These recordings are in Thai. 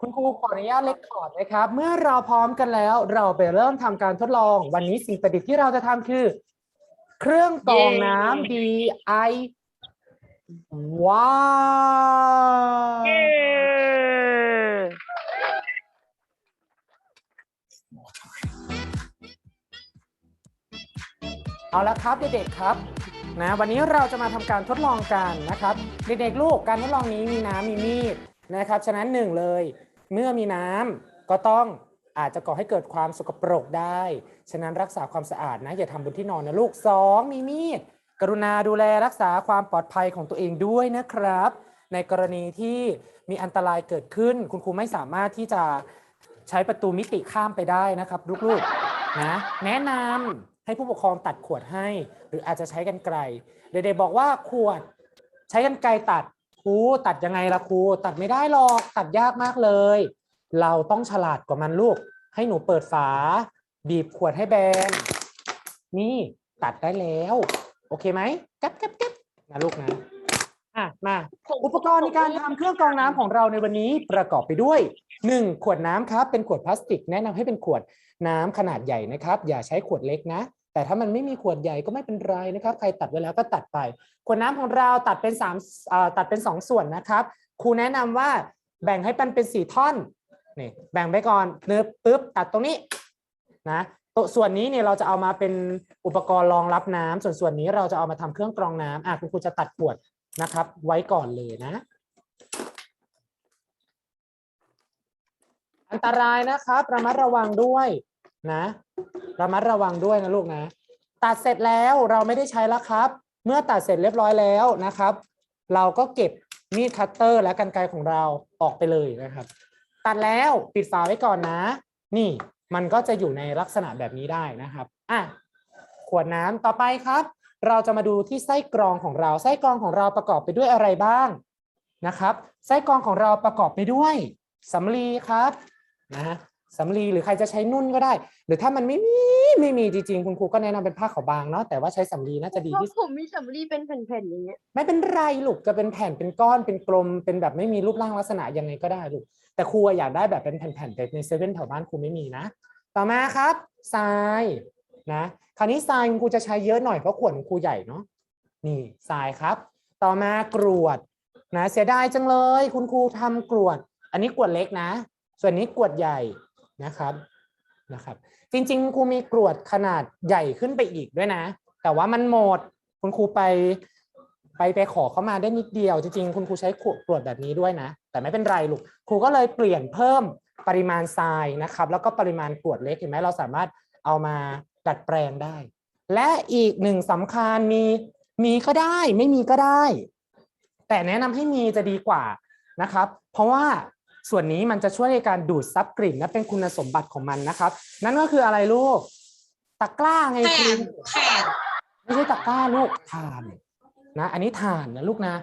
คุณครูขออนุญาตเล็กคอร์ดนะครับ เมื่อเราพร้อมกันแล้ว เราไปเริ่มทำการทดลอง วันนี้สิ่งประดิษฐ์ที่เราจะทำคือ เครื่องกรองน้ำ DI ว้าวเอาละครับเด็กๆครับนะวันนี้เราจะมาทำการทดลองกันนะครับ เด็กๆลูกการทดลองนี้มีน้ำมีมีด นะครับฉะนั้นหนึ่งเลย เมื่อมีน้ำก็ต้องอาจจะก่อให้เกิดความสกปรกได้ ฉะนั้นรักษาความสะอาดนะ อย่าทำบนที่นอนนะลูกสองมีมีด กรุณาดูแลรักษาความปลอดภัยของตัวเองด้วยนะครับ ในกรณีที่มีอันตรายเกิดขึ้น คุณครูไม่สามารถที่จะใช้ประตูมิติข้ามไปได้นะครับลูกๆนะแนะนำให้ผู้ปกครองตัดขวดให้ หรืออาจจะใช้กันไกลเด็กๆบอกว่าขวดใช้กันไกลตัด ครูตัดยังไงล่ะครูตัดไม่ได้หรอกตัดยากมากเลย เราต้องฉลาดกว่ามันลูก ให้หนูเปิดฝา บีบขวดให้แบนนี่ตัดได้แล้ว โอเคไหมแก๊บแก๊บแก๊บนะลูกนะอะมาอุปกรณ์ในการทำเครื่องกรองน้ำของเราในวันนี้ประกอบไปด้วย 1. ขวดน้ำครับเป็นขวดพลาสติก แนะนำให้เป็นขวดน้ำขนาดใหญ่นะครับ อย่าใช้ขวดเล็กนะ แต่ถ้ามันไม่มีขวดใหญ่ก็ไม่เป็นไรนะครับ ใครตัดไว้แล้วก็ตัดไปขวดน้ำของเราตัดเป็นสามตัดเป็นสองส่วนนะครับครูแนะนำว่าแบ่งให้มันเป็นสี่ท่อนนี่แบ่งไปก่อนเนื้อปึ๊บตัดตรงนี้นะตัวส่วนนี้เนี่ยเราจะเอามาเป็นอุปกรณ์รองรับน้ำส่วนส่วนนี้เราจะเอามาทำเครื่องกรองน้ำอะคุณครูจะตัดขวดนะครับ ไว้ก่อนเลยนะ อันตรายนะครับระมัดระวังด้วยนะ ระมัดระวังด้วยนะลูกนะ ตัดเสร็จแล้วเราไม่ได้ใช้แล้วครับ เมื่อตัดเสร็จเรียบร้อยแล้วนะครับ เราก็เก็บมีดคัตเตอร์และกรรไกรของเราออกไปเลยนะครับ ตัดแล้วปิดฝาไว้ก่อนนะ นี่มันก็จะอยู่ในลักษณะแบบนี้ได้นะครับอะขวดน้ำต่อไปครับ เราจะมาดูที่ไส้กรองของเราไส้กรองของเราประกอบไปด้วยอะไรบ้างนะครับ ไส้กรองของเราประกอบไปด้วยสำลีครับนะฮะ สำลีหรือใครจะใช้นุ่นก็ได้ หรือถ้ามันไม่มีไม่มีจริงๆคุณครูก็แนะนำเป็นผ้าขาวบางเนาะแต่ว่าใช้สำลีน่าจะดีเพราะที่สุดผมมีสำลีเป็นแผ่นๆอย่างเงี้ยไม่เป็นไรลูกจะเป็นแผ่นเป็นก้อนเป็นกลม เป็นแบบไม่มีรูปร่างลักษณะยังไงก็ได้ลูกแต่ครูอะอยากได้แบบเป็นแผ่นๆแต่ในเซเว่นแถวบ้านครูไม่มีนะ ต่อมาครับทรายนะคราวนี้ทรายคุณครูจะใช้เยอะหน่อยเพราะขวดของครูใหญ่เนาะนี่ทรายครับ ต่อมากรวดนะเสียดายจังเลย คุณครูทำกรวด อันนี้กรวดเล็กนะ ส่วนนี้กรวดใหญ่ นะครับนะครับ จริง ๆ ครูมีกรวดขนาดใหญ่ขึ้นไปอีกด้วยนะ แต่ว่ามันหมดคุณครูไปไปไปขอเข้ามาได้นิดเดียว จริง ๆ คุณครูใช้กรวดแบบนี้ด้วยนะ แต่ไม่เป็นไรลูกครูก็เลยเปลี่ยนเพิ่มปริมาณทรายนะครับ แล้วก็ปริมาณกรวดเล็กเห็นไหมเราสามารถเอามาดัดแปลงได้ และอีกหนึ่งสำคัญมีมีก็ได้ไม่มีก็ได้ แต่แนะนำให้มีจะดีกว่านะครับ เพราะว่า ส่วนนี้มันจะช่วยในการดูดซับกลิ่นและเป็นคุณสมบัติของมันนะครับ นั่นก็คืออะไรลูกตะกร้าไงแผ่คุณนแผ่นไม่ใช่ตะกร้าลูกถ่านนะ อันนี้ถ่านนะลูกนะ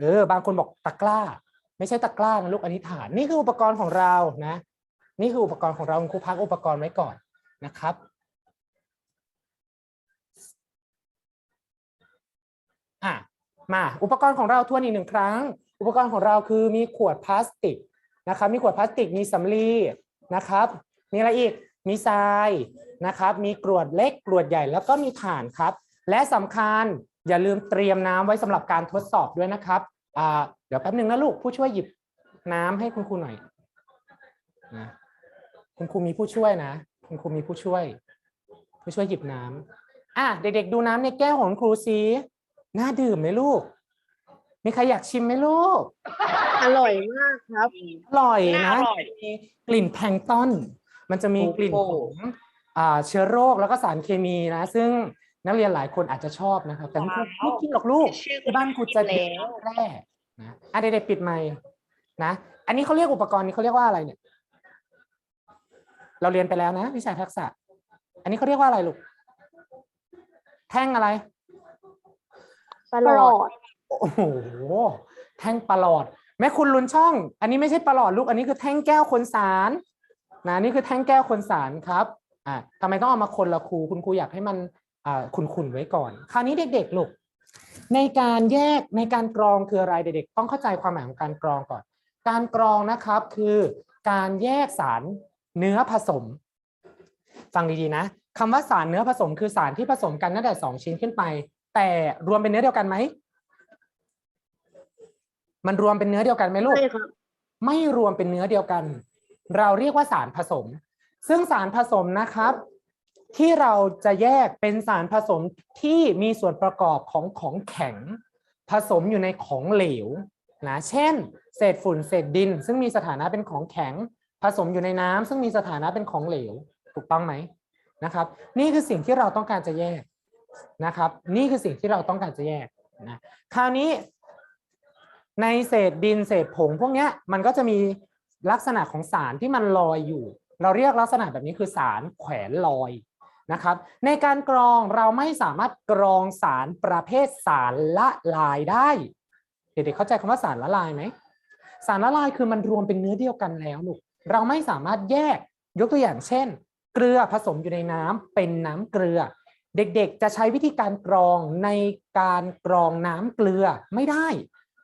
เออ บางคนบอกตะกร้า ไม่ใช่ตะกร้านะลูกอันนี้ถ่านนี่คืออุปกรณ์ของเรานะ นี่คืออุปกรณ์ของเราคุณครูพักอุปกรณ์ไว้ก่อนนะครับอะมาอุปกรณ์ของเราทวนอีกหนึ่งครั้ง อุปกรณ์ของเราคือมีขวดพลาสติกนะครับมีขวดพลาสติกมีสำลีนะครับมีอะไรอีกมีทรายนะครับ มีกรวดเล็กกรวดใหญ่แล้วก็มีถ่านครับ และสำคัญอย่าลืมเตรียมน้ำไว้สำหรับการทดสอบด้วยนะครับเดี๋ยวแป๊บหนึ่งนะลูกผู้ช่วยหยิบน้ำให้คุณครูหน่อยนะคุณครูมีผู้ช่วยนะ คุณครูมีผู้ช่วย ผู้ช่วยหยิบน้ำอะเด็กๆดูน้ำในแก้วของครูซิน่าดื่มไหมลูก มีใครอยากชิมไหมลูก อร่อยมากครับ อร่อยน่านะอร่อย มีกลิ่นแพลงก์ต้น มันจะมีกลิ่นโอ้ขโหองอ่าเชื้อโรคแล้วก็สารเคมีนะ ซึ่งนักเรียนหลายคนอาจจะชอบนะครับ แต่คุณครูไม่กินหรอกลูก ชื่อที่บ้านครูจะแล้ดื่มวน้ำแร่นะอะเด็กๆปิดไมค์นะ อันนี้เขาเรียกอุปกรณ์นี้เขาเรียกว่าอะไรเนี่ย เราเรียนไปแล้วนะ วิชาทักษะ อันนี้เขาเรียกว่าอะไรลูก แท่งอะไรปลอด โอ้โหแท่งประหลอด แม่คุณลุ้นช่อง อันนี้ไม่ใช่ประหลอดลูกอันนี้คือแท่งแก้วคนสารนะนี่คือแท่งแก้วคนสารครับอ่าทำไมต้องเอามาคนละครูคุณครูอยากให้มันอ่าคุณๆไว้ก่อน คราวนี้เด็กๆลูกในการแยกในการกรองคืออะไรเด็กๆต้องเข้าใจความหมายของการกรองก่อน การกรองนะครับคือการแยกสารเนื้อผสม ฟังดีๆนะคำว่าสารเนื้อผสมคือสารที่ผสมกันตั้งแต่สองชิ้นขึ้นไป แต่รวมเป็นเนื้อเดียวกันไหม มันรวมเป็นเนื้อเดียวกันไหมลูกใช่ครับไม่รวมเป็นเนื้อเดียวกัน เราเรียกว่าสารผสม ซึ่งสารผสมนะครับ ที่เราจะแยกเป็นสารผสมที่มีส่วนประกอบของของแข็ง ผสมอยู่ในของเหลวนะเช่น เศษฝุ่นเศษดิน ซึ่งมีสถานะเป็นของแข็ง ผสมอยู่ในน้ำซึ่งมีสถานะเป็นของเหลว ถูกต้องไหมนะครับ นี่คือสิ่งที่เราต้องการจะแยกนะครับ นี่คือสิ่งที่เราต้องการจะแยกนะคราวนี้ ในเศษดินเศษผงพวกนี้มันก็จะมีลักษณะของสารที่มันลอยอยู่ เราเรียกลักษณะแบบนี้คือสารแขวนลอยนะครับ ในการกรองเราไม่สามารถกรองสารประเภทสารละลายได้ เด็กๆเข้าใจคำว่าสารละลายไหมสารละลายคือมันรวมเป็นเนื้อเดียวกันแล้วลูกเราไม่สามารถแยกยกตัวอย่างเช่น เกลือผสมอยู่ในน้ำเป็นน้ำเกลือ เด็กๆ จะใช้วิธีการกรองในการกรองน้ำเกลือไม่ได้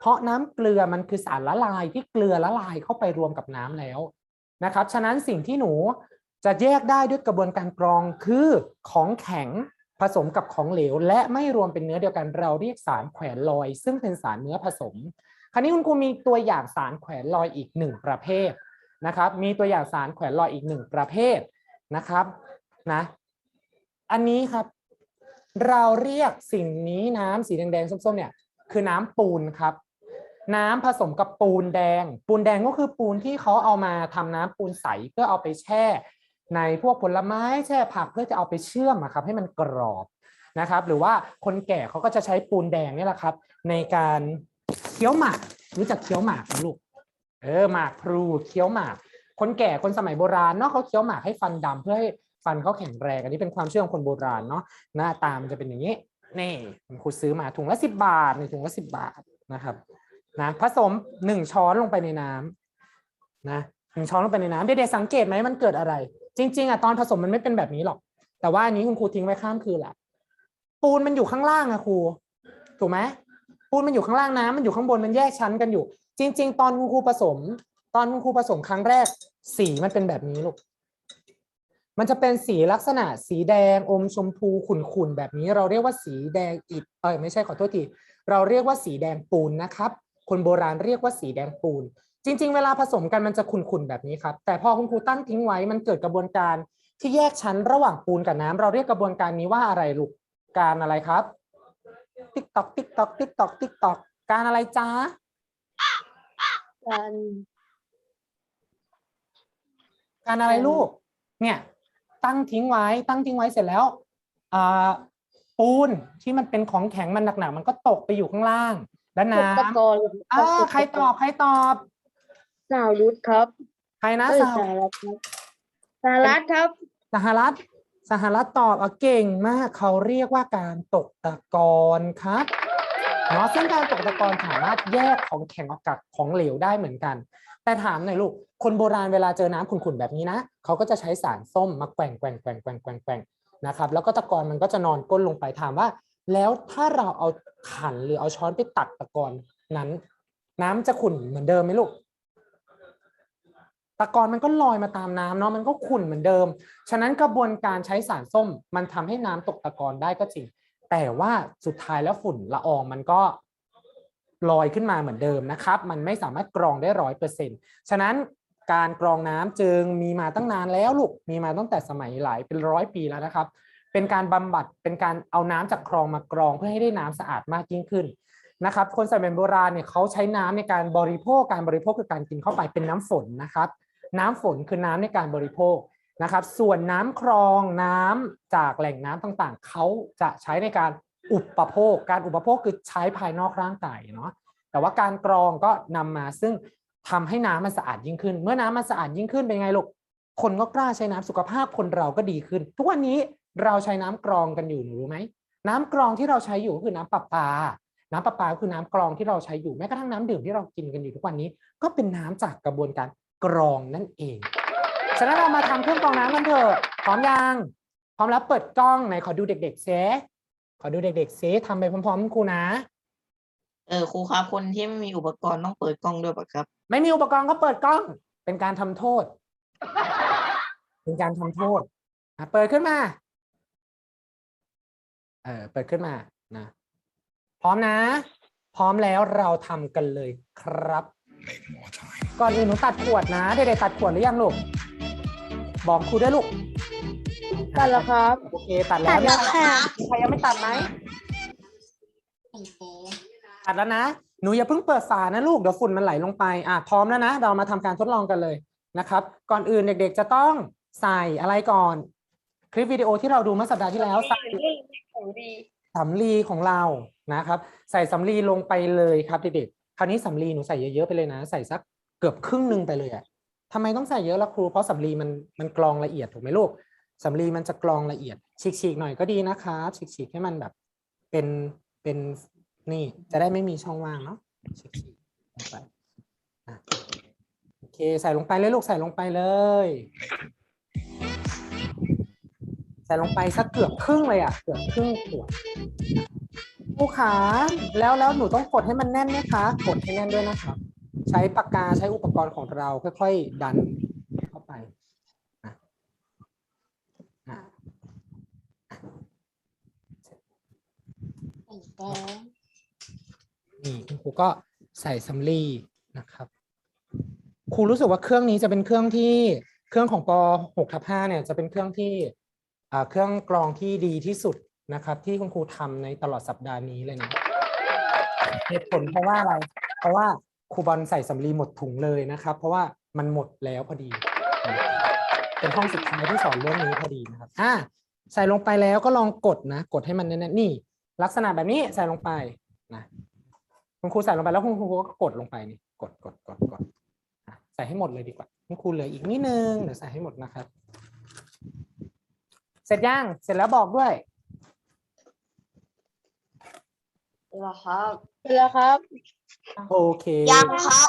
เพราะน้ำเกลือมันคือสารละลายที่เกลือละลายเข้าไปรวมกับน้ำแล้วนะครับ ฉะนั้นสิ่งที่หนูจะแยกได้ด้วยกระบวนการกรองคือของแข็งผสมกับของเหลว และไม่รวมเป็นเนื้อเดียวกันเราเรียกสารแขวนลอย ซึ่งเป็นสารเนื้อผสม คราวนี้คุณครูมีตัวอย่างสารแขวนลอยอีกหนึ่งประเภทนะครับ มีตัวอย่างสารแขวนลอยอีกหนึ่งประเภทนะครับนะ อันนี้ครับเราเรียกสิ่งนี้น้ำสีแดงๆส้มๆเนี่ยคือน้ำปูนครับ น้ำผสมกับปูนแดง ปูนแดงก็คือปูนที่เขาเอามาทำน้ำปูนใสเพื่อเอาไปแช่ ในพวกผลไม้แช่ผักเพื่อจะเอาไปเชื่อมครับให้มันกรอบนะครับ หรือว่าคนแก่เขาก็จะใช้ปูนแดงนี่แหละครับ ในการเคี้ยวหมากรู้จักเคี้ยวหมากลูกเออหมากพลูเคี้ยวหมาก คนแก่คนสมัยโบราณเนาะเขาเคี้ยวหมากให้ฟันดำเพื่อให้ฟันเขาแข็งแรงอันนี้เป็นความเชื่อของคนโบราณเนาะหน้าตามันจะเป็นอย่างนี้นี่ผมครูซื้อมาถุงละสิบบาทในถุงละสิบบาทนะครับ นะผสมหนึ่งช้อนลงไปในน้ำนะหนึ่งช้อนลงไปในน้ำเด็กๆสังเกตไหมมันเกิดอะไร จริง ๆอะตอนผสมมันไม่เป็นแบบนี้หรอก แต่ว่าอันนี้คุณครูทิ้งไว้ข้ามคืนแหละปูนมันอยู่ข้างล่างอะครูถูกไหมปูนมันอยู่ข้างล่างน้ำมันอยู่ข้างบนมันแยกชั้นกันอยู่ จริง ๆ ตอนคุณครูผสม ตอนคุณครูผสมครั้งแรก สีมันเป็นแบบนี้ลูกมันจะเป็นสีลักษณะสีแดงอมชมพูขุ่นๆแบบนี้ เราเรียกว่าสีแดงอิฐเออไม่ใช่ขอโทษทีเราเรียกว่าสีแดงปูนนะครับ คนโบราณเรียกว่าสีแดงปูน จริง ๆ เวลาผสมกันมันจะขุ่นๆแบบนี้ครับ แต่พอคุณครูตั้งทิ้งไว้มันเกิดกระบวนการที่แยกชั้นระหว่างปูนกับน้ำเราเรียกกระบวนการนี้ว่าอะไรลูกการอะไรครับ ติ๊กตอกติ๊กตอกติ๊กตอกติ๊กตอกการอะไรจ้าการการอะไรลูก เนี่ยตั้งทิ้งไว้ตั้งทิ้งไว้เสร็จแล้วอ่าปูนที่มันเป็นของแข็งมันหนักๆมันก็ตกไปอยู่ข้างล่าง แล้วตกน้ตะกอนำอ่าใครตอบใครตอบ สาวรุดครับ ใครนะเอ้ยสหสหรัฐครับสหรัฐครับ สหรัฐ สหรัฐตอบอะเก่งมากเขาเรียกว่าการตกตะกอนครับเนาะซึ่งการตกตะกอนสามารถแยกของแข็งออกจากของเหลวได้เหมือนกัน แต่ถามหน่อยลูก คนโบราณเวลาเจอน้ำขุ่นๆแบบนี้นะเขาก็จะใช้สารส้มมาแกว่งแกว่งแกว่งแกว่งแกว่งแกว่งนะครับ แล้วก็ตะกอนมันก็จะนอนก้นลงไปถามว่า แล้วถ้าเราเอาขันหรือเอาช้อนไปตักตะกอนนั้น น้ำจะขุ่นเหมือนเดิมไหมลูกตะกอนมันก็ลอยมาตามน้ำเนาะมันก็ขุ่นเหมือนเดิม ฉะนั้นกระบวนการใช้สารส้ม มันทำให้น้ำตกตะกอนได้ก็จริง แต่ว่าสุดท้ายแล้วฝุ่นละอองมันก็ลอยขึ้นมาเหมือนเดิมนะครับ มันไม่สามารถกรองได้ร้อยเปอร์เซ็นต์ฉะนั้นการกรองน้ำจึงมีมาตั้งนานแล้วลูก มีมาตั้งแต่สมัยหลายเป็นร้อยปีแล้วนะครับ เป็นการบำบัดเป็นการเอาน้ำจากคลองมากรองเพื่อให้ได้น้ำสะอาดมากยิ่งขึ้นนะครับคนสมัยโบราณเนี่ยเขาใช้น้ำในการบริโภคการบริโภคคือการกินเข้าไปเป็นน้ำฝนนะครับ น้ำฝนคือน้ำในการบริโภคนะครับ ส่วนน้ำคลองน้ำจากแหล่งน้ำต่างๆ เขาจะใช้ในการอุปโภค การอุปโภคคือใช้ภายนอกร่างกายเนาะแต่ว่าการกรองก็นำมาซึ่งทำให้น้ำมันสะอาดยิ่งขึ้น เมื่อน้ำมันสะอาดยิ่งขึ้นเป็นไงลูกคนก็กล้าใช้น้ำสุขภาพคนเราก็ดีขึ้น ทุกวันนี้ เราใช้น้ำกรองกันอยู่หนูรู้ไหมน้ำกรองที่เราใช้อยู่ก็คือน้ำประปา น้ำประปาก็คือน้ำกรองที่เราใช้อยู่แม้กระทั่งน้ำดื่มที่เรากินกันอยู่ทุกวันนี้ ก็เป็นน้ำจากกระบวนการกรองนั่นเองฉะนั้นเรามาทำเครื่องกรองน้ำกันเถอะพร้อมยังพร้อมแล้วเปิดกล้องไหนขอดูเด็กๆเซขอดูเด็กๆเซทำไปพร้อมๆกับครูนะเออครูครับคนที่ไม่มีอุปกรณ์ต้องเปิดกล้องด้วยปะครับ ไม่มีอุปกรณ์ก็เปิดกล้อง เป็นการทำโทษ เป็นการทำโทษอะเปิดขึ้นมา เออเปิดขึ้นมานะพร้อมนะ พร้อมแล้วเราทำกันเลยครับ ก่อนอื่นหนูตัดขวดนะเด็กๆตัดขวดหรือยังลูก บอกครูด้วยลูก ตัดแล้วครับ โอเคตัดแล้วตัดแล้วค่ะ มีใครยังไม่ตัดไหมตัดแล้วนะ หนูอย่าเพิ่งเปิดฝานะลูก เดี๋ยวฝุ่นมันไหลลงไป อะพร้อมแล้วนะ เรามาทำการทดลองกันเลยนะครับ ก่อนอื่นเด็กๆจะต้องใส่อะไรก่อน คลิปวิดีโอที่เราดูเมื่อสัปดาห์ที่แล้วใส่ ของดีสำลีของเรานะครับ ใส่สำลีลงไปเลยครับเด็กๆคราวนี้สำลีหนูใส่เยอะๆไปเลยนะ ใส่สักเกือบครึ่งหนึ่งไปเลยอะทำไมต้องใส่เยอะล่ะครูเพราะสำลีมันมันกรองละเอียดถูกไหมลูกสำลีมันจะกรองละเอียด ฉีกๆหน่อยก็ดีนะครับฉีกๆให้มันแบบเป็นเป็นนี่จะได้ไม่มีช่องว่างเนาะฉีกๆลงไปโอเคใส่ลงไปเลยลูกใส่ลงไปเลย ส่ลงไปสักเกือบครึ่งเลยอะเกือบครึ่งขวดครูขาแล้วแล้วหนูต้องกดให้มันแน่นไหมคะ กดให้แน่นด้วยนะครับ ใช้ปากกาใช้อุปกรณ์ของเราค่อยๆ ดันเข้าไปนี่คุณครูก็ใส่สำลีนะครับครูรู้สึกว่าเครื่องนี้จะเป็นเครื่องที่เครื่องของป .6 ทับ5เนี่ยจะเป็นเครื่องที่ เครื่องกรองที่ดีที่สุดนะครับ ที่คุณครูทำในตลอดสัปดาห์นี้เลยนะเหตุผลเพราะว่าอะไร เพราะว่าครูบอลใส่สำลีหมดถุงเลยนะครับ เพราะว่ามันหมดแล้วพอดี เป็นห้องสุดท้ายที่สอนเรื่องนี้พอดีนะครับอ่าใส่ลงไปแล้วก็ลองกดนะ กดให้มันแน่นๆนี่ ลักษณะแบบนี้ใส่ลงไปนะคุณครูใส่ลงไปแล้วคุณครูก็กดลงไปนี่กดกดกดกดใส่ให้หมดเลยดีกว่าคุณครูเหลืออีกนิดนึงเดี๋ยวใส่ให้หมดนะครับ เสร็จยัง เสร็จแล้วบอกด้วยเหรอครับเสร็จแล้วครับ โอเค ยังครับ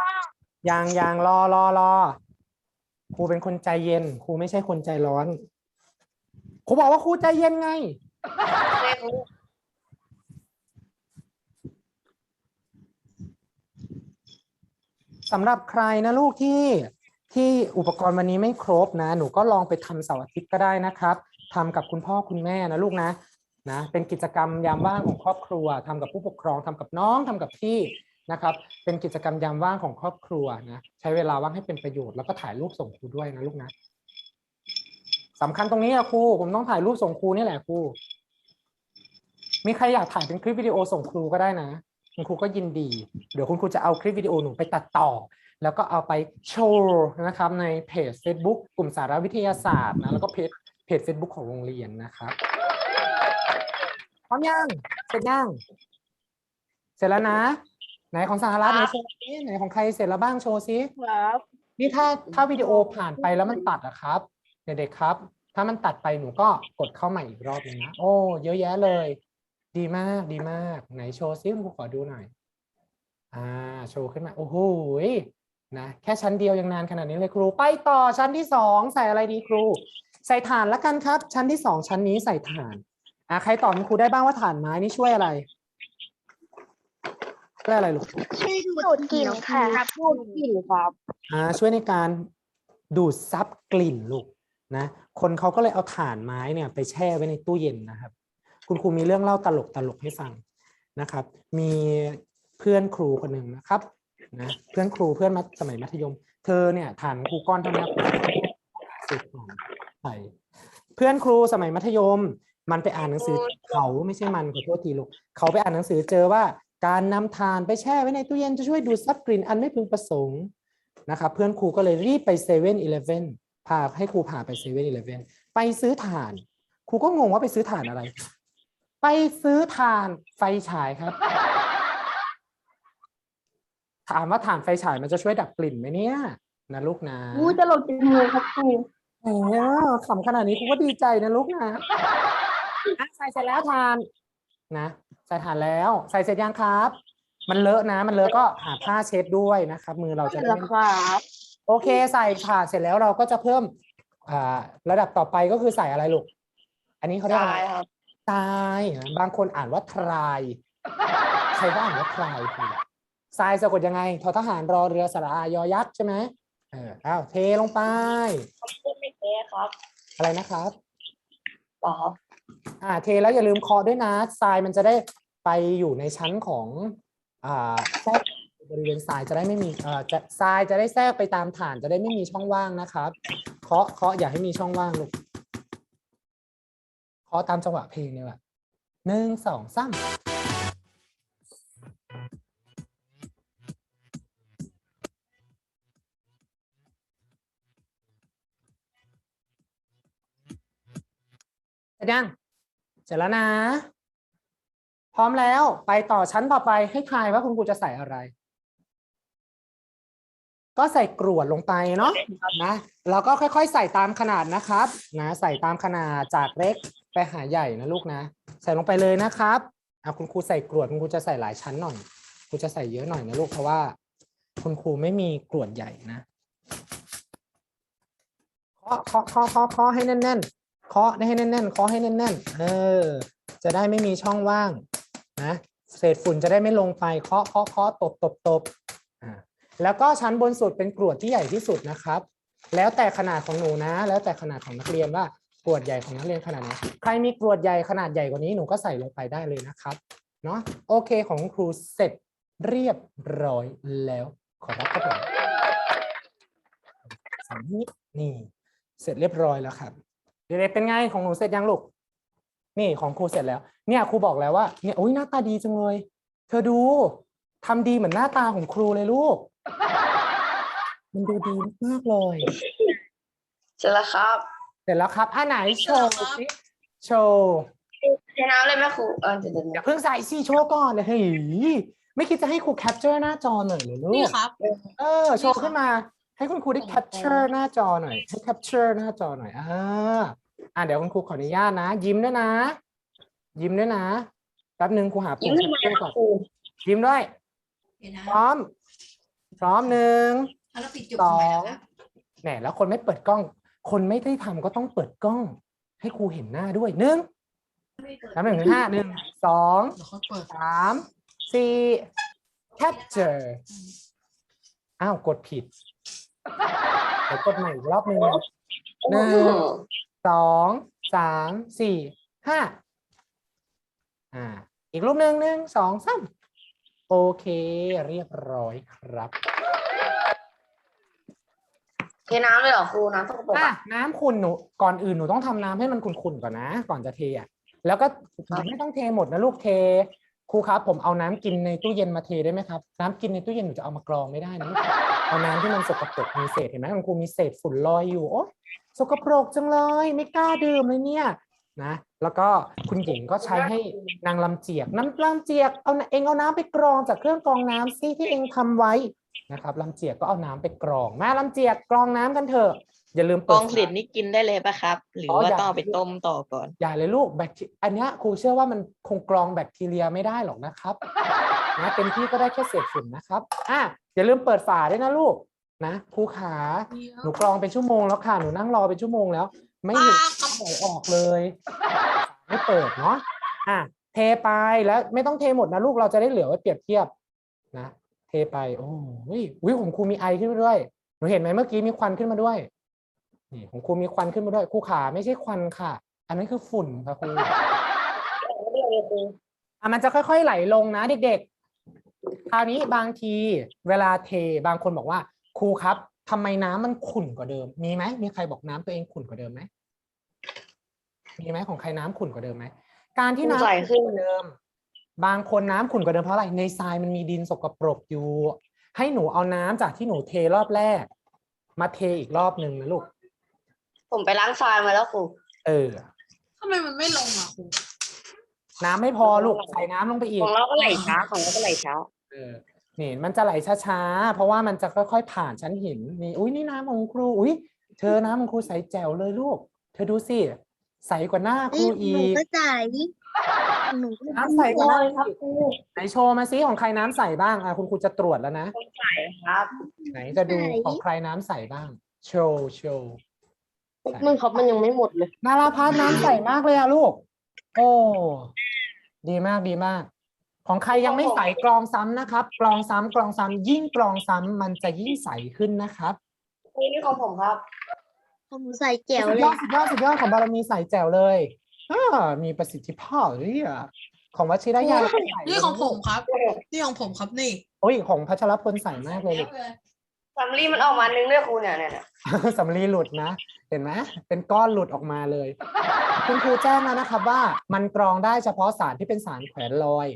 ยังยังรอรอรอครูเป็นคนใจเย็นครูไม่ใช่คนใจร้อนครูบอกว่าครูใจเย็นไง สำหรับใครนะลูกที่ที่อุปกรณ์วันนี้ไม่ครบนะ หนูก็ลองไปทำเสาร์อาทิตย์ก็ได้นะครับ ทำกับคุณพ่อคุณแม่นะลูกนะนะเป็นกิจกรรมยามว่างของครอบครัวทำกับผู้ปกครองทำกับน้องทำกับพี่นะครับ เป็นกิจกรรมยามว่างของครอบครัวนะใช้เวลาว่างให้เป็นประโยชน์แล้วก็ถ่ายรูปส่งครูด้วยนะลูกนะสำคัญตรงนี้อะครูผมต้องถ่ายรูปส่งครูนี่แหละครูมีใครอยากถ่ายเป็นคลิปวิดีโอส่งครูก็ได้นะคุณครูก็ยินดี เดี๋ยวคุณครูจะเอาคลิปวิดีโอหนูไปตัดต่อ แล้วก็เอาไปโชว์นะครับในเพจ Facebook กลุ่มสารวิทยาศาสตร์นะแล้วก็เพจ เพจ Facebook ของโรงเรียนนะครับพร้อมยังเสร็จยังเสร็จแล้วนะ ไหนของสหรัฐไหนโชว์ซิไหนของใครเสร็จแล้วบ้างโชว์ซิครับนี่ถ้าถ้าวิดีโอผ่านไปแล้วมันตัดอะครับ เด็กๆครับ ถ้ามันตัดไปหนูก็กดเข้าใหม่อีกรอบนึงนะ โอ้เยอะแยะเลย ดีมากดีมาก ไหนโชว์ซิคุณครูขอดูหน่อย อ่า โชว์ขึ้นมา โอ้โหยนะ แค่ชั้นเดียวยังนานขนาดนี้เลยครู ไปต่อชั้นที่สองใส่อะไรดีครู ใส่ถ่านแล้วกันครับ ชั้นที่สองชั้นนี้ใส่ถ่านอ่าใครตอบคุณครูได้บ้างว่าถ่านไม้นี่ช่วยอะไรช่วยอะไรลูกช่วยดูดกลิ่นค่ะพูดกลิ่นครับอ่าช่วยในการดูดซับกลิ่นลูกนะคนเขาก็เลยเอาถ่านไม้เนี่ยไปแช่ไว้ในตู้เย็นนะครับ คุณครูมีเรื่องเล่าตลกตลกๆให้ฟังนะครับ มีเพื่อนครูคนหนึ่งนะครับนะเพื่อนครูเพื่อนมัธสมัยมัธยม เธอเนี่ยฐานครูก้อนเท่านี้สิบหน่อย ใส่เพื่อนครูสมัยมัธยม มันไปอ่านหนังสือเขาไม่ใช่มันขอโทษทีลูกเขาไปอ่านหนังสือเจอว่าการนำถ่านไปแช่ไว้ในตู้เย็นจะช่วยดูดซับกลิ่นอันไม่พึงประสงค์นะครับเพื่อนครูก็เลยรีบไปเซเว่นอีเลฟเว่นพาให้ครูพาไปเซเว่นอีเลฟเว่นไปซื้อถ่าน ครูก็งงว่าไปซื้อถ่านอะไร ไปซื้อถ่านไฟฉายครับ ถามว่าถ่านไฟฉายมันจะช่วยดับกลิ่นไหมเนี่ยนะลูกนะอู้จะหลบจมูกครับครู โอ้ยขำขนาดนี้ครูก็ดีใจนะลูกนะอะใส่เสร็จแล้วทานนะใส่ถ่านแล้ว ใส่เสร็จยังครับ มันเลอะนะ มันเลอะก็หาผ้าเช็ดด้วยนะครับ มือเราจะเสร็จได้แล้วไม่ครับโอเคใส่ถ่านเสร็จแล้วเราก็จะเพิ่มอ่าระดับต่อไปก็คือใส่อะไรลูก อันนี้เขาเรียกอะไรครับ ทรายนะบางคนอ่านว่าทราย ใครว่าอ่านว่าทรายคือทรายสะกดยังไงทอทหารรอเรือสระอายอยักษ์ใช่ไหมเอออ้าวเทลงไปพูดไม่แพ้ ครับ อะไรนะครับต่อครับอ่าเทแล้วอย่าลืมเคาะด้วยนะทรายมันจะได้ไปอยู่ในชั้นของอ่าแทรกบริเวณทรายจะได้ไม่มีอ่าจะทรายจะได้แทรกไปตามฐานจะได้ไม่มีช่องว่างนะครับ เคาะเคาะอย่าให้มีช่องว่างลูกเคาะตามจังหวะเพลงเลยว่ะหนึ่งสองสาม ยังเสร็จแล้วนะ พร้อมแล้วไปต่อชั้นต่อไปให้ทายว่าคุณครูจะใส่อะไร ก็ใส่กรวดลงไปเนาะนะแล้วก็ค่อยๆ ใส่ตามขนาดนะครับ นะใส่ตามขนาดจากเล็กไปหาใหญ่นะลูกนะ ใส่ลงไปเลยนะครับอะคุณครูใส่กรวดคุณครูจะใส่หลายชั้นหน่อยครูจะใส่เยอะหน่อยนะลูกเพราะว่า คุณครูไม่มีกรวดใหญ่นะเคาะเคาะเคาะเคาะเคาะให้แน่นๆ เคาะให้แน่นๆเคาะให้แน่นๆเออจะได้ไม่มีช่องว่างนะเศษฝุ่นจะได้ไม่ลงไปเคาะเคาะเคาะตบตบตบอ่าแล้วก็ชั้นบนสุดเป็นกรวดที่ใหญ่ที่สุดนะครับ แล้วแต่ขนาดของหนูนะ แล้วแต่ขนาดของนักเรียนว่ากรวดใหญ่ของนักเรียนขนาดไหนใครมีกรวดใหญ่ขนาดใหญ่กว่านี้หนูก็ใส่ลงไปได้เลยนะครับเนาะโอเคของครูเสร็จเรียบร้อยแล้วขอรับครับผมนี่เสร็จเรียบร้อยแล้วครับ เด็กๆเป็นไงของหนูเสร็จยังลูก นี่ของครูเสร็จแล้ว เนี่ยครูบอกแล้วว่าเนี่ยอุ้ยหน้าตาดีจังเลย เธอดูทำดีเหมือนหน้าตาของครูเลยลูก มันดูดีมากเลย เสร็จแล้วครับ เสร็จแล้วครับอะไหนโชว์สิโชว์เทน้ำเลยไหมครู เออเดี๋ยวเดี๋ยวอย่าเพิ่งใส่สิโชว์ก่อนเลยเฮ้ยไม่คิดจะให้ครูแคปเจอร์หน้าจอหน่อยเหรอลูนี่กครับ เออ โชว์ขึ้นมา ให้คุณครูได้ส่งแคไปปเจอร์หน้าจอหน่อย ให้แคปเจอร์หน้าจอหน่อยอ่าอะเดี๋ยวคุณครูขออนุญาตนะ ยิ้มด้วยนะ ยิ้มด้วยนะแป๊บหนึ่งครูหาปุ่ยิ้มมแคทำปไมเจอร์คก่อนรูยิ้มด้วยเดี๋ยวนะพร้อม พร้อมหนึ่งเอาแล้วปิดจบสอทำไมงล่ะครับแหมแล้วคนไม่เปิดกล้อง คนไม่ได้ทำก็ต้องเปิดกล้อง ให้ครูเห็นหน้าด้วยหนึ่งนับหนึ่งถึงห้าหนึ่งสองเดี๋ยวเขาเปิดสามสี่ capture อ้าว กดผิด เดี๋ยวกดใหม่อีกรอบหนึ่งนะหนึ่งสองสามสี่ห้าอ่า อีกรูปหนึ่งหนึ่งสองสามโอเค เรียบร้อยครับเทน้ำเลยเหรอครูน้ำต้องกระปุกอะอะน้ำขุ่นหนูก่อนอื่นหนูต้องทำน้ำให้มันขุ่นๆก่อนนะ ก่อนจะเทอะแล้วก็ไม่ต้องเทหมดนะลูกเทครูครับ ผมเอาน้ำกินในตู้เย็นมาเทได้ไหมครับ น้ำกินในตู้เย็นหนูจะเอามากรองไม่ได้นะลูก เอาน้ำที่มันสกปรกมีเศษเห็นไหมคุณครูมีเศษฝุ่นลอยอยู่โอ๊ยสกปรกจังเลย ไม่กล้าดื่มเลยเนี่ยนะแล้วก็คุณหญิงก็ใช้ให้นางลำเจียกน้ำลำเจียกเอาเองเอาน้ำไปกรองจากเครื่องกรองน้ำซิที่เองทำไว้นะครับลำเจียกก็เอาน้ำไปกรองมาลำเจียกกรองน้ำกันเถอะอย่าลืมกเปิดองเสร็จนี่กินได้เลยปะครับ หรืออ๋อว่าอย่าต้องเอาไปต้มต่อก่อน อย่าเลยลูกแบคทีอันเนี้ยครูเชื่อว่ามันคงกรองแบคทีเรียไม่ได้หรอกนะครับนะเต็มที่ก็ได้แค่เศษฝุ่นนะครับอะ อย่าลืมเปิดฝาด้วยนะลูกนะครูขาหนูกรองเป็นชั่วโมงแล้วค่ะหนูนั่งรอเป็นชั่วโมงแล้ว ไม่เห็นไหลออกเลย ไม่เปิดเนาะอะเทไปแล้วไม่ต้องเทหมดนะลูกเราจะได้เหลือไว้เปรียบเทียบนะเทไปโอ้ยอุ้ยของครูมีไอขึ้นมาด้วยหนูเห็นไหมเมื่อกี้มีควันขึ้นมาด้วยนี่ของครูมีควันขึ้นมาด้วยครูขาไม่ใช่ควันค่ะ อันนั้นคือฝุ่นค่ะครูไม่เลยครูอะมันจะค่อยๆไหลลงนะเด็กๆ คราวนี้บางทีเวลาเทบางคนบอกว่า ครูครับทำไมน้ำมันขุ่นกว่าเดิม มีไหมมีใครบอกน้ำตัวเองขุ่นกว่าเดิมไหมมีไหมของใครน้ำขุ่นกว่าเดิมไหมการที่น้ำใส่ขุ่นขึ้นกว่าเดิม บางคนน้ำขุ่นกว่าเดิมเพราะอะไรในทรายมันมีดินสกปรกอยู่ ให้หนูเอาน้ำจากที่หนูเทรอบแรก มาเทอีกรอบหนึ่งนะลูกผมไปล้างทรายมาแล้วครูเออทำไมมันไม่ลงอะครูน้ำไม่พอลูกใส่น้ำลงไปอีขกองเราก็ไหลช้าของเราก็ไหลช้าเออ นี่มันจะไหลช้าๆ เพราะว่ามันจะค่อยๆ ผ่านชั้นหินนี่อุ้ยนี่น้ำของครูอุ้ยเธอน้ำของครูใสแจ๋วเลยลูก เธอดูสิใสกว่าหน้าครูอีหนูกก็ใส่หนูก็น้ำใสกว่าหน้าเลยคครัรูบครูไหนโชว์มาซิของใครน้ำใสบ้างอะคุณครูจะตรวจแล้วนะต้องใส่ครับ ไหนจะดูของใครน้ำใสบ้างโชว์โชว์มึงครับมันยังไม่หมดเลย นาราพัฒน์น้ำใสมากเลยอะลูก โอ้ ดีมากดีมาก ของใครยังไม่ใส่กรองซ้ำนะครับ กรองซ้ำกรองซ้ำยิ่งกรองซ้ำมันจะยิ่งใสขึ้นนะครับนี่นี่ของผมครับผมใส่แจ๋วสุดเลยอดสุดยอดสุดยอดของบารมีใส่แจ๋วเลยอ่ามีประสิทธิภาพเลยอะของวชิรยานี่ของผมครับ นี่ของผมครับนี่โอ้ยของพัชรพลใส่มากเลยลูกซัมลี่มันออกมานึงด้วยครูเนี่ยเนี่ยเนี่ยสำลีหลุดนะเห็นไหมเป็นก้อนหลุดออกมาเลย คุณครูแจ้งแล้วนะครับว่ามันกรองได้เฉพาะสารที่เป็นสารแขวนลอย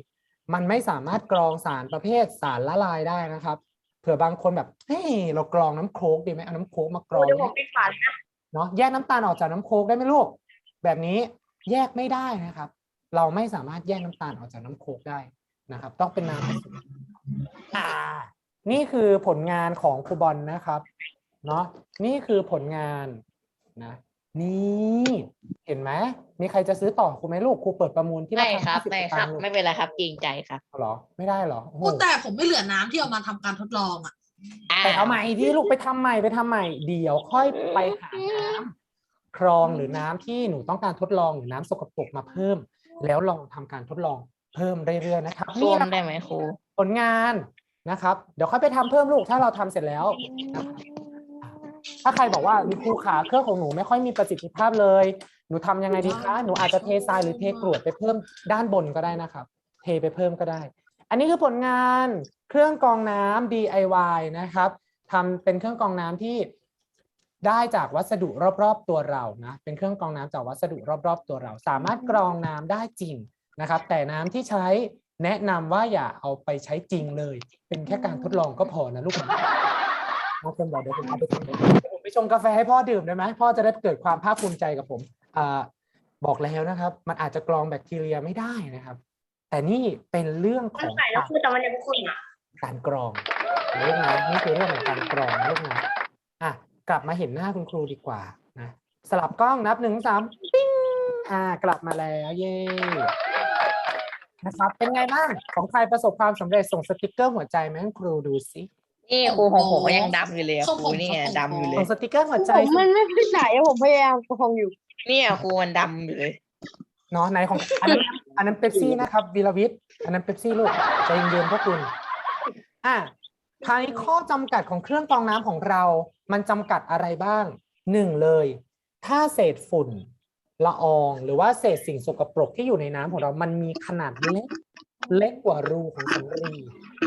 มันไม่สามารถกรองสารประเภทสารละลายได้นะครับ เผื่อบางคนแบบเฮ้ยเรากรองน้ำโค้กดีไหมเอาน้ำโค้กมากรองเดี๋ยวไหผมมปิดฝาเลยนะเนาะแยกน้ำตาลออกจากน้ำโค้กได้ไหมลูกแบบนี้แยกไม่ได้นะครับ เราไม่สามารถแยกน้ำตาลออกจากน้ำโค้กได้นะครับ ต้องเป็นน้ำผสมอ่านี่คือผลงานของครูบอลนะครับ เนาะนี่คือผลงานนะ นี่เห็นไหมมีใครจะซื้อต่อครูไหมลูกครูเปิดประมูลที่ไม่ราคคารับ50ไม่สคตารังบค์ลูกไม่เป็นไรครับเกรงใจครับเหรอ ไม่ได้เหรอโอ้โหโอ้แต่ผมไม่เหลือน้ำที่เอามาทำการทดลองอะไปเอาใหม่ที่ลูกไปทำใหม่ไปทำใหม่เดี๋ยวค่อยไปหาน้ำคลองหรือน้ำที่หนูต้องการทดลองหรือน้ำสกปรกมาเพิ่ม แล้วลองทำการทดลองเพิ่มเรื่อยๆนะครับร่นี่วมนะได้ไหมครูผลงานนะครับ เดี๋ยวค่อยไปทำเพิ่มลูกถ้าเราทำเสร็จแล้วนะครับ ถ้าใครบอกว่ามีครูขาเครื่องของหนูไม่ค่อยมีประสิทธิภาพเลย หนูทำยังไงดีคะ หนูอาจจะเททรายหรือเทกรวดไปเพิ่มด้านบนก็ได้นะครับ เทไปเพิ่มก็ได้ อันนี้คือผลงานเครื่องกรองน้ำ DIY นะครับทำเป็นเครื่องกรองน้ำที่ได้จากวัสดุรอบๆตัวเรานะ เป็นเครื่องกรองน้ำจากวัสดุรอบๆตัวเรา สามารถกรองน้ำได้จริงนะครับ แต่น้ำที่ใช้แนะนำว่าอย่าเอาไปใช้จริงเลย เป็นแค่การทดลองก็พอนะลูกนะ บางคนบอกเดี๋ยวผมเอาไปทำเดี๋ยวผมไปชงกาแฟให้พ่อดื่มได้ไหมพ่อจะได้เกิดความภาคภูมิใจกับผมอ่าบอกแล้วนะครับ มันอาจจะกรองแบคทีเรียไม่ได้นะครับ แต่นี่เป็นเรื่องขมันองใส่แล้วครูแต่มันยังไม่ขุ่นอะการกรองเรื่องนะนี่คือเรื่องของการกรองเรื่องนะอะกลับมาเห็นหน้าคุณครูดีกว่านะสลับกล้องนับหนึ่งสามปิ้งอ่ากลับมาแล้วเย่นะครับเป็นไงบ้างของใครประสบความสำเร็จส่งสติกเกอร์หัวใจไหมาให้ครูดูสิ นี่ครูของผมก็ยังดำอยู่เลยอะของคผรูมนี่ไงของผมดำอยู่เลส่ยงสติกเกอร์หัวใจผมมันไม่ไปไหนผมพยายามกรองอยู่ เนี่ยครูมันดำอยู่เลย เนาะในของอันนั้นอันนั้นเป๊ปซี่นะครับวีรวิทย์อันนั้นเป๊ปซี่ลูกใจเย็นๆพวกคุณอะคราวนี้ข้อจำกัดของเครื่องกรองน้ำของเรา มันจำกัดอะไรบ้างหนึ่งเลย ถ้าเศษฝุ่นละออง หรือว่าเศษสิ่งสกปรกที่อยู่ในน้ำของเรา มันมีขนาดเล็ก เล็กกว่ารูของสำลี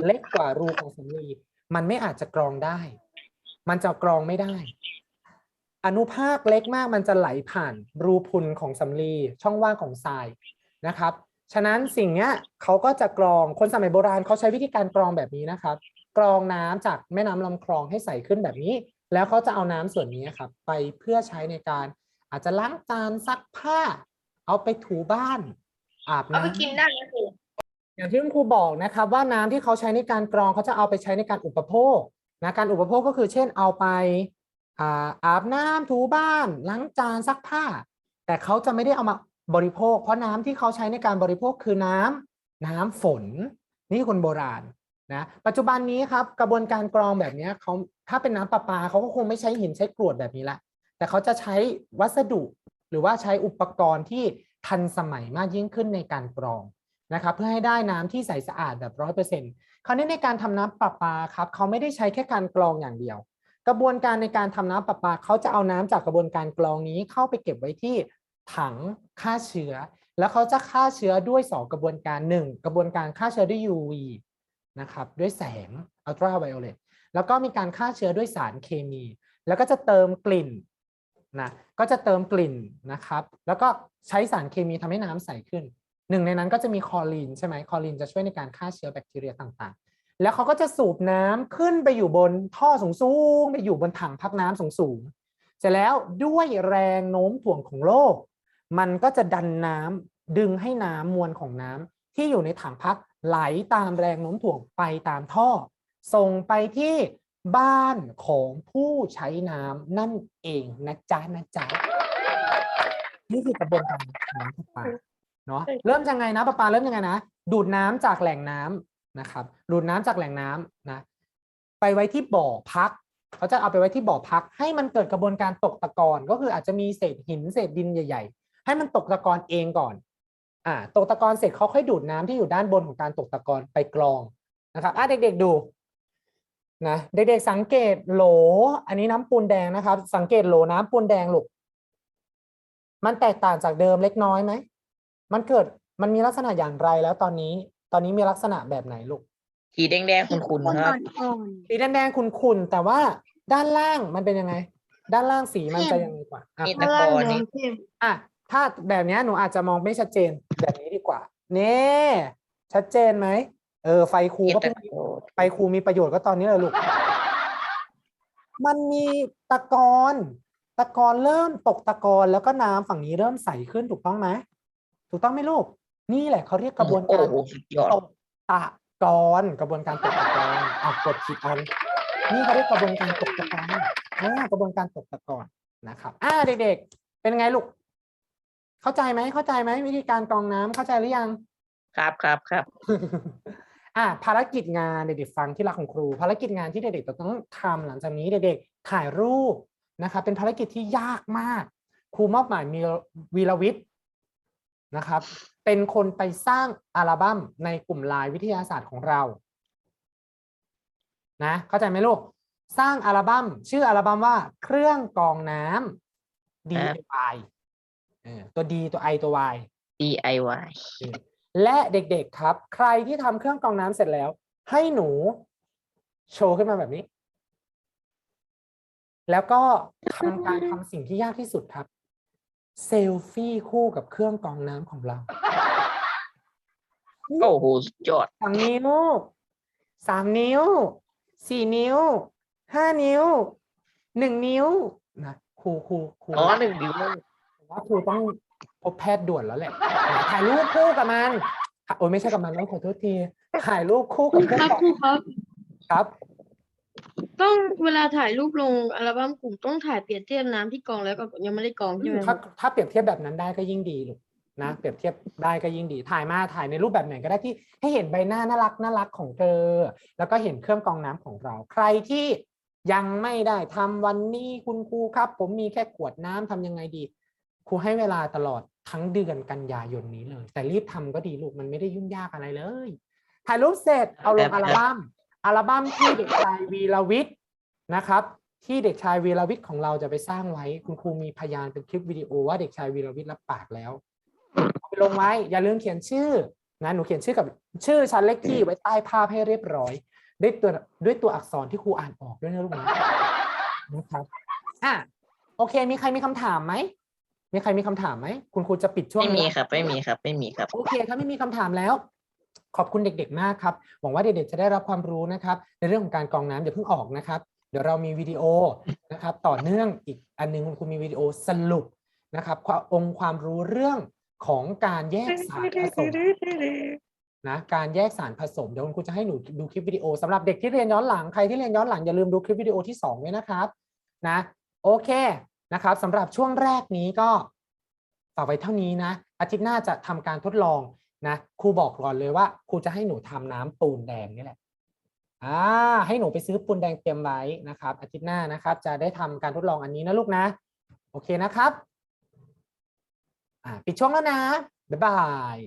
เล็กกว่ารูของสำลี มันไม่อาจจะกรองได้ มันจะกรองไม่ได้ อนุภาคเล็กมากมันจะไหลผ่านรูพุนของสำลีช่องว่างของทรายนะครับ ฉะนั้นสิ่งนี้เขาก็จะกรองคนสมัยโบราณเขาใช้วิธีการกรองแบบนี้นะครับ กรองน้ำจากแม่น้ำลำคลองให้ใสขึ้นแบบนี้ แล้วเขาจะเอาน้ำส่วนนี้ครับ ไปเพื่อใช้ในการอาจจะล้างจานซักผ้า เอาไปถูบ้านอาบเอาไปกินได้นะครู อย่างที่คุณครูบอกนะครับว่าน้ำที่เขาใช้ในการกรองเขาจะเอาไปใช้ในการอุปโภคนะการอุปโภคก็คือเช่นเอาไปอาอาบน้ำถูบ้านล้างจานซักผ้า แต่เขาจะไม่ได้เอามาบริโภค เพราะน้ำที่เขาใช้ในการบริโภคคือน้ำน้ำฝน นี่คนโบราณนะปัจจุบันนี้ครับกระบวนการกรองแบบนี้เขาถ้าเป็นน้ำประปาเขาก็คงไม่ใช้หินใช้กรวดแบบนี้ละแต่เขาจะใช้วัสดุหรือว่าใช้อุปกรณ์ที่ทันสมัยมากยิ่งขึ้นในการกรอง นะครับเพื่อให้ได้น้ำที่ใสสะอาดแบบร้อยเปอร์เซ็นต์คราวนี้ในการทำน้ำประปาครับเขาไม่ได้ใช้แค่การกรองอย่างเดียว กระบวนการในการทำน้ำประปาเขาจะเอาน้ำจากกระบวนการกรองนี้เข้าไปเก็บไว้ที่ถังฆ่าเชื้อ แล้วเขาจะฆ่าเชื้อด้วย 2 กระบวนการ 1 กระบวนการฆ่าเชื้อด้วย UV นะครับด้วยแสง ultraviolet แล้วก็มีการฆ่าเชื้อด้วยสารเคมี แล้วก็จะเติมกลิ่นนะก็จะเติมกลิ่นนะครับ แล้วก็ใช้สารเคมีทำให้น้ำใสขึ้น หนึ่งในนั้นก็จะมีคอรีนใช่ไหมคอรีนจะช่วยในการฆ่าเชื้อแบคทีเรียต่างๆ แล้วเขาก็จะสูบน้ำขึ้นไปอยู่บนท่อสูงๆไปอยู่บนถังพักน้ำสูงๆเสร็จแล้วด้วยแรงโน้มถ่วงของโลก มันก็จะดันน้ำดึงให้น้ำมวลของน้ำที่อยู่ในถังพักไหลตามแรงโน้มถ่วงไปตามท่อ ส่งไปที่บ้านของผู้ใช้น้ำนั่นเองนะจ๊ะนะจ๊ะนี่คือกระบวนการน้ำประปา เนาะเริ่มยังไงนะประปาเริ่มยังไงนะดูดน้ำจากแหล่งน้ำนะครับดูดน้ำจากแหล่งน้ำนะไปไว้ที่บ่อพักเขาจะเอาไปไว้ที่บ่อพัก ให้มันเกิดกระบวนการตกตะกอนก็คืออาจจะมีเศษหินเศษดินใหญ่ ๆ ให้มันตกตะกอนเองก่อนอ่าตกตะกอนเสร็จเขาค่อยดูดน้ำที่อยู่ด้านบนของการตกตะกอนไปกรองนะครับอะเด็กๆดูนะเด็กๆสังเกตโหล อันนี้น้ำปูนแดงนะครับ สังเกตโหลน้ำปูนแดงลูกมันแตกต่างจากเดิมเล็กน้อยไหม มันเกิดมันมีลักษณะอย่างไรแล้วตอนนี้ ตอนนี้มีลักษณะแบบไหนลูกสีแดงๆขุ่นๆครับอ่อนสีแดงๆขุ่นๆแต่ว่าด้านล่างมันเป็นยังไง ด้านล่างสีมันจะยังไงกว่าอะมีๆตะข้างกล่างอนน้นี่องเข้มอะถ้าแบบเนี้ยหนูอาจจะมองไม่ชัดเจนแบบนี้ดีกว่าเน่ชัดเจนไหมเออไฟครูมีก็ตะเพิ่งกอนไฟครูมีประโยชน์ก็ตอนนี้เลยลูก มันมีตะกอนตะกอนเริ่มตกตะกอนแล้วก็น้ำฝั่งนี้เริ่มใสขึ้นถูกต้องไหม ถูกต้องไหมลูก นี่แหละเขาเรียกกระบวนโอ้การโหสุดยอด ตกตะกอนกระบวนการตกตะกอนเอากดผิดอัน นี่เขาเรียกกระบวนการตกตะกอนอ่ากระบวนการตกตะกอนนะครับ อ่าเด็ก ๆ เป็นไงลูก เข้าใจไหมเข้าใจไหมวิธีการกรองน้ำเข้าใจหรือยัง ครับครับครับอ่าภารกิจงานเด็กๆฟังที่รักของครู ภารกิจงานที่เด็กๆจะต้องทำหลังจากนี้เด็กๆถ่ายรูปนะครับเป็นภารกิจที่ยากมาก ครูมอบหมายมีวีรวิทย์ นะครับ เป็นคนไปสร้างอัลบั้มในกลุ่มไลน์วิทยาศาสตร์ของเรา นะ เข้าใจไหมลูก สร้างอัลบั้มชื่ออัลบั้มว่า เครื่องกรองน้ำ DIY เออตัว D ตัว I ตัว Y DIY และเด็กๆครับ ใครที่ทำเครื่องกรองน้ำเสร็จแล้ว ให้หนูโชว์ขึ้นมาแบบนี้ แล้วก็ทำการทำสิ่งที่ยากที่สุดครับ เซลฟี่คู่กับเครื่องกรองน้ำของเรา โอ้โหสุดยอด สามนิ้ว สามนิ้ว สี่นิ้ว ห้านิ้ว หนึ่งนิ้ว นะครูครูครูอ๋อหนึ่งนิ้วผมว่าครูต้องพบแพทย์ด่วนแล้วแหละ ถ่ายรูปคู่กับมัน โอ้ยไม่ใช่กับมันต้องขอโทษที ถ่ายรูปคู่กับเครื่องครับกรองครูครับ ครับ ต้องเวลาถ่ายรูปลงอัลบั้มกลุ่มต้องถ่ายเปรียบเทียบน้ำที่กรองแล้วก็ยังไม่ได้กรองใช่ไหมคถ้ารับถ้าเปรียบเทียบแบบนั้นได้ก็ยิ่งดีลูกนะเปรียบเทียบได้ก็ยิ่งดีถ่ายมาถ่ายในรูปแบบไหนก็ได้ที่ให้เห็นใบหน้าน่ารักน่ารักของเธอ แล้วก็เห็นเครื่องกรองน้ำของเรา ใครที่ยังไม่ได้ทำวันนี้คุณครูครับ ผมมีแค่ขวดน้ำทำยังไงดี ครูให้เวลาตลอดทั้งเดือนกันยายนนี้เลย แต่รีบทำก็ดีลูกมันไม่ได้ยุ่งยากอะไรเลย ถ่ายรูปเสร็จเอาลงอัลบั้ม อัลบั้มที่เด็กชายวีรวิทย์นะครับ ที่เด็กชายวีรวิทย์ของเราจะไปสร้างไว้ คุณครูมีพยานเป็นคลิปวิดีโอว่าเด็กชายวีรวิทย์รับปากแล้วเอาไปลงไว้อย่าลืมเขียนชื่อนะหนูเขียนชื่อกับชื่อชั้นเลขที่ไว้ใต้ภาพให้เรียบร้อยด้วยตัวด้วยตัวอักษรที่ครูอ่านออกด้วยนะลูกนะนะครับอะโอเค มีใครมีคำถามไหมมีใครมีคำถามไหมคุณครูจะปิดช่วงไม่มีนี้ครับ ไม่มีครับ ไม่มีครับ โอเคถ้าไม่มีคำถามแล้ว ขอบคุณเด็กๆ มากครับ หวังว่าเด็กๆ จะได้รับความรู้นะครับ ในเรื่องของการกรองน้ำอย่าเพิ่งออกนะครับ เดี๋ยวเรามีวิดีโอนะครับต่อเนื่องอีกอันหนึงคุณครูมีวิดีโอสรุปนะครับองค์ความรู้เรื่องของการแยกสารผสมนะการแยกสารผสมเดี๋ยวคุณครูจะให้หนูดูคลิปวิดีโอสำหรับเด็กที่เรียนย้อนหลังใครที่เรียนย้อนหลังอย่าลืมดูคลิปวิดีโอที่สองไว้นะครับนะโอเคนะครับสำหรับช่วงแรกนี้ก็ฝากไว้เท่านี้นะ อาทิตย์หน้าจะทำการทดลอง นะครูบอกก่อนเลยว่าครูจะให้หนูทำน้ำปูนแดงนี่แหละอ่าให้หนูไปซื้อปูนแดงเตรียมไว้นะครับ อาทิตย์หน้านะครับ จะได้ทำการทดลองอันนี้นะลูกนะ โอเคนะครับอ่าปิดช่องแล้วนะบ๊ายบาย